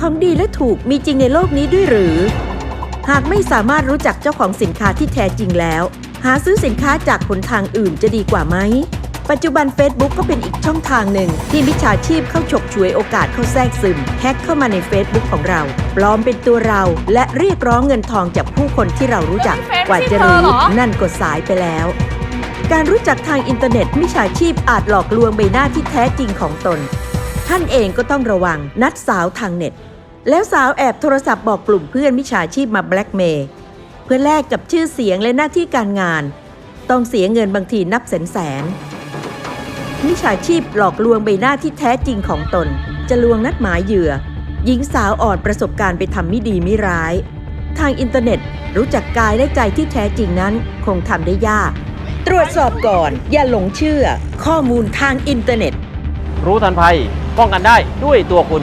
ของดีและถูกมีจริงในโลกนี้ด้วยหรือ หากไม่สามารถรู้จักเจ้าของสินค้าที่แท้จริงแล้ว หาซื้อสินค้าจากหนทางอื่นจะดีกว่าไหม ปัจจุบัน Facebook ก็เป็นอีกช่องทางหนึ่ง ที่มิจฉาชีพเข้าฉกฉวยโอกาสเข้าแทรกซึมแฮกเข้ามาใน Facebook ของเรา ปลอมเป็นตัวเรา และเรียกร้องเงินทองจากผู้คนที่เรารู้จักเฮ้ย Facebook กว่าจะที่เธรู้อเหรอนั่นก็สายไปแล้วการรู้จักทางอินเทอร์เน็ตมิจฉาชีพอาจหลอกลวงใบหน้าที่แท้จริงของตน ท่านเองก็ต้องระวังนัดสาวทางเน็ต แล้วสาวแอบโทรศัพท์บอกกลุ่มเพื่อนมิจฉาชีพมาแบล็กเมย์เพื่อแลกกับชื่อเสียงและหน้าที่การงาน ต้องเสียเงินบางทีนับแสนแสนมิจฉาชีพหลอกลวงใบหน้าที่แท้จริงของตน จะลวงนัดหมายเหยื่อ หญิงสาวอ่อนประสบการณ์ไปทำไม่ดีไม่ร้าย ทางอินเทอร์เน็ตรู้จักกายและใจที่แท้จริงนั้นคงทำได้ยาก ตรวจสอบก่อนอย่าหลงเชื่อ ข้อมูลทางอินเทอร์เน็ต รู้ทันภัยป้องกันได้ด้วยตัวคุณ